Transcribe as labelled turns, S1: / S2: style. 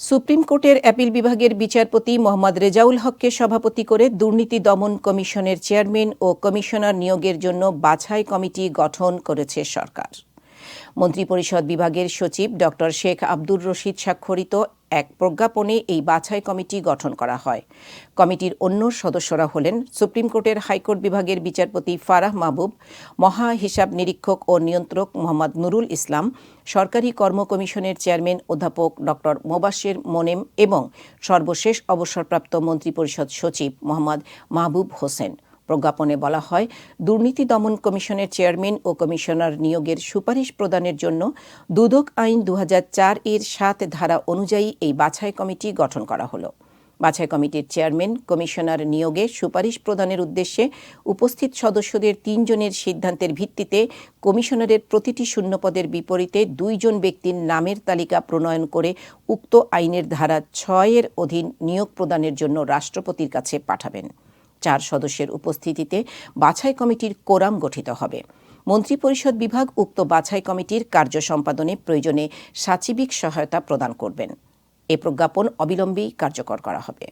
S1: Supreme কোর্টের appeal বিভাগের বিচারপতি মোহাম্মদ রেজাউল হককে সভাপতি করে দুর্নীতি দমন কমিশনের চেয়ারম্যান ও কমিশনার নিয়োগের জন্য বাছাই কমিটি গঠন করেছে সরকার। মন্ত্রিপরিষদ বিভাগের সচিব ড শেখ আব্দুর রশিদ স্বাক্ষরিত এক প্রজ্ঞাপনে এই বাছাই কমিটি গঠন করা হয়। কমিটির অন্য সদস্যরা হলেন সুপ্রিম কোর্টের হাইকোর্ট বিভাগের বিচারপতি ফারাহ মাহবুব, মহা হিসাব নিরীক্ষক ও নিয়ন্ত্রক মোহাম্মদ নুরুল ইসলাম, সরকারি কর্ম কমিশনের চেয়ারম্যান অধ্যাপক ড মোবাশ্বের মোনেম এবং সর্বশেষ অবসরপ্রাপ্ত মন্ত্রিপরিষদ সচিব মোহাম্মদ মাহবুব হোসেন। প্রজ্ঞাপনে বলা হয়, দুর্নীতি দমন কমিশনের চেয়ারম্যান ও কমিশনার নিয়োগের সুপারিশ প্রদানের জন্য দুদক আইন দু হাজার চার এর সাত ধারা অনুযায়ী এই বাছাই কমিটি গঠন করা হলো। বাছাই কমিটির চেয়ারম্যান, কমিশনার নিয়োগে সুপারিশ প্রদানের উদ্দেশ্যে উপস্থিত সদস্যদের তিনজনের সিদ্ধান্তের ভিত্তিতে কমিশনারের প্রতিটি শূন্যপদের বিপরীতে দুইজন ব্যক্তির নামের তালিকা প্রণয়ন করে উক্ত আইনের ধারা ছয়ের অধীন নিয়োগ প্রদানের জন্য রাষ্ট্রপতির কাছে পাঠাবেন। চার সদস্যের উপস্থিতিতে বাছাই কমিটির কোরাম গঠিত হবে। মন্ত্রিপরিষদ বিভাগ উক্ত বাছাই কমিটির কার্য সম্পাদনে প্রয়োজনে সাচিবিক সহায়তা প্রদান করবেন। এ প্রজ্ঞাপন অবিলম্বেই কার্যকর করা হবে।